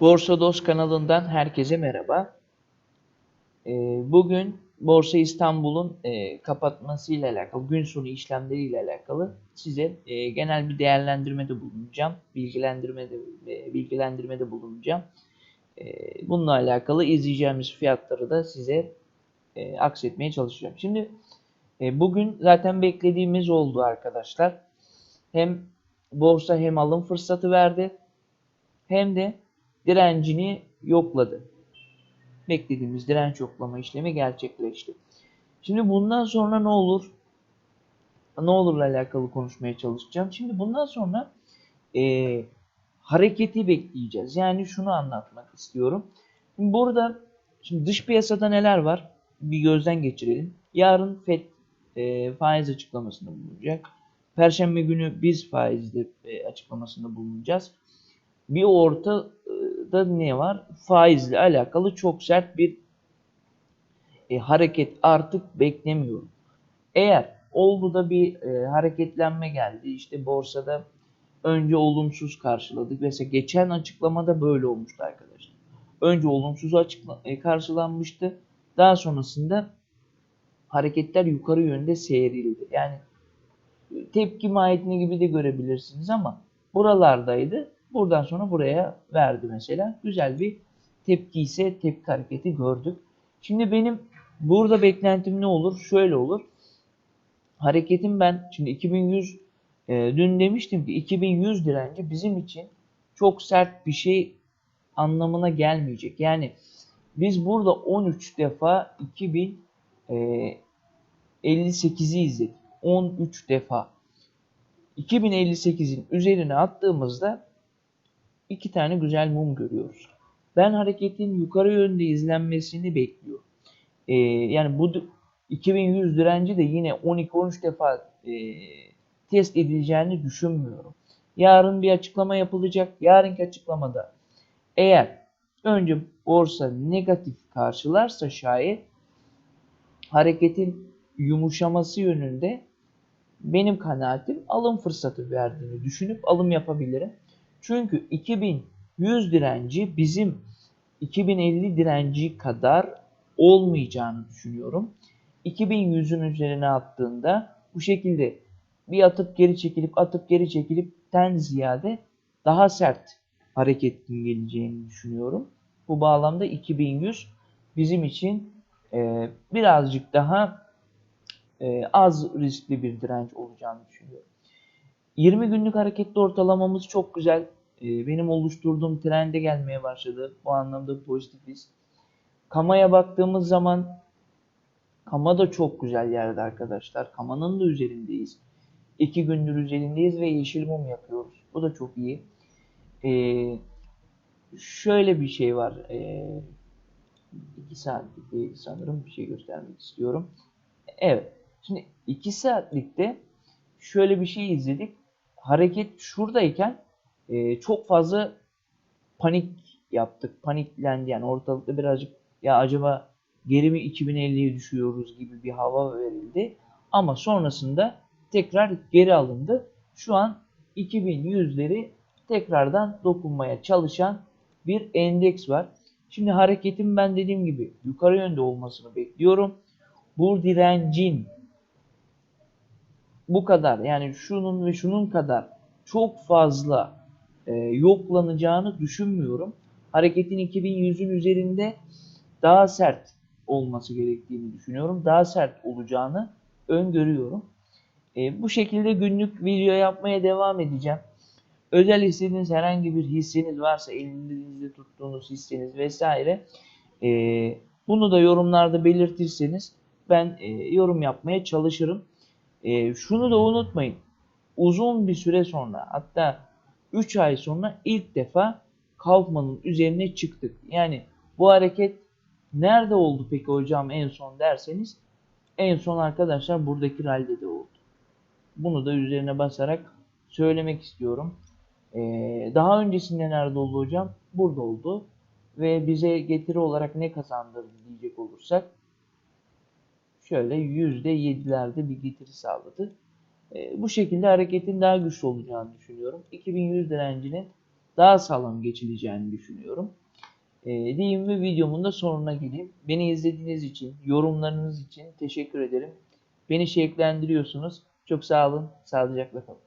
Borsa Dost kanalından herkese merhaba. Ee, Bugün Borsa İstanbul'un e, kapatmasıyla alakalı, gün sonu işlemleriyle alakalı size e, genel bir değerlendirmede bulunacağım. Bilgilendirmede e, bilgilendirmede bulunacağım. Bununla alakalı izleyeceğimiz fiyatları da size aksetmeye çalışacağım. Şimdi bugün zaten beklediğimiz oldu arkadaşlar. Hem borsa hem alım fırsatı verdi hem de direncini yokladı. Beklediğimiz direnç yoklama işlemi gerçekleşti. Şimdi bundan sonra ne olur? Ne olurla alakalı konuşmaya çalışacağım. Şimdi bundan sonra e, hareketi bekleyeceğiz. Yani şunu anlatmak istiyorum. Şimdi burada şimdi dış piyasada neler var? Bir gözden geçirelim. Yarın FED e, faiz açıklamasında bulunacak. Perşembe günü biz faizli e, açıklamasında bulunacağız. Bir ortada ne var? Faizle alakalı çok sert bir e, hareket artık beklemiyorum. Eğer oldu da bir e, hareketlenme geldi, işte borsada önce olumsuz karşıladık. Mesela geçen açıklamada böyle olmuştu arkadaşlar. Önce olumsuz açıkla, e, karşılanmıştı. Daha sonrasında hareketler yukarı yönde seyrildi. Yani tepki mahiyetini gibi de görebilirsiniz ama buralardaydı. Buradan sonra buraya verdi mesela. Güzel bir tepki ise tepki hareketi gördük. Şimdi benim burada beklentim ne olur? Şöyle olur. Hareketim ben şimdi 2100 e, dün demiştim ki 2100 direnci bizim için çok sert bir şey anlamına gelmeyecek. Yani biz burada 13 defa 2058'i izledik. 13 defa. 2058'in üzerine attığımızda iki tane güzel mum görüyoruz. Ben hareketin yukarı yönde izlenmesini bekliyorum. Ee, yani bu 2100 direnci de yine 12-13 defa e, test edileceğini düşünmüyorum. Yarın bir açıklama yapılacak. Yarınki açıklamada eğer önce borsa negatif karşılarsa şayet hareketin yumuşaması yönünde benim kanaatim alım fırsatı verdiğini düşünüp alım yapabilirim. Çünkü 2100 direnci bizim 2050 direnci kadar olmayacağını düşünüyorum. 2100'ün üzerine attığında bu şekilde bir atıp geri çekilip atıp geri çekilip ten ziyade daha sert hareketin geleceğini düşünüyorum. Bu bağlamda 2100 bizim için e, birazcık daha e, az riskli bir direnç olacağını düşünüyorum. 20 günlük hareketli ortalamamız çok güzel. E, benim oluşturduğum trende gelmeye başladı. Bu anlamda pozitifiz. Kama'ya baktığımız zaman Kama da çok güzel yerde arkadaşlar. Kama'nın da üzerindeyiz. 2 gündür üzerindeyiz ve yeşil mum yapıyoruz. Bu da çok iyi. Ee, şöyle bir şey var. Ee, 2 saatlik değil sanırım bir şey göstermek istiyorum. Evet. Şimdi 2 saatlikte şöyle bir şey izledik. Hareket şuradayken e, çok fazla panik yaptık. Paniklendi yani ortalıkta birazcık ya acaba geri mi 2050'ye düşüyoruz gibi bir hava verildi. Ama sonrasında tekrar geri alındı. Şu an 2100'leri tekrardan dokunmaya çalışan bir endeks var. Şimdi hareketin ben dediğim gibi yukarı yönde olmasını bekliyorum. Bu direncin bu kadar yani şunun ve şunun kadar çok fazla e, yoklanacağını düşünmüyorum. Hareketin 2100'ün üzerinde daha sert olması gerektiğini düşünüyorum. Daha sert olacağını öngörüyorum. E, bu şekilde günlük video yapmaya devam edeceğim. Özel istediğiniz herhangi bir hisseniz varsa elinizde tuttuğunuz hisseniz vesaire e, bunu da yorumlarda belirtirseniz ben e, yorum yapmaya çalışırım. E, şunu da unutmayın. Uzun bir süre sonra hatta 3 ay sonra ilk defa Kaufman'ın üzerine çıktık. Yani bu hareket nerede oldu peki hocam en son derseniz en son arkadaşlar buradaki rallide de oldu. Bunu da üzerine basarak söylemek istiyorum. Ee, daha öncesinde nerede oldu hocam? Burada oldu. Ve bize getiri olarak ne kazandırdı diyecek olursak şöyle %7'lerde bir getiri sağladı. E, bu şekilde hareketin daha güçlü olacağını düşünüyorum. 2100 direncinin daha sağlam geçileceğini düşünüyorum. E, diyeyim ve videomun da sonuna geleyim. Beni izlediğiniz için, yorumlarınız için teşekkür ederim. Beni şevklendiriyorsunuz. Çok sağ olun, sağlıcakla kalın.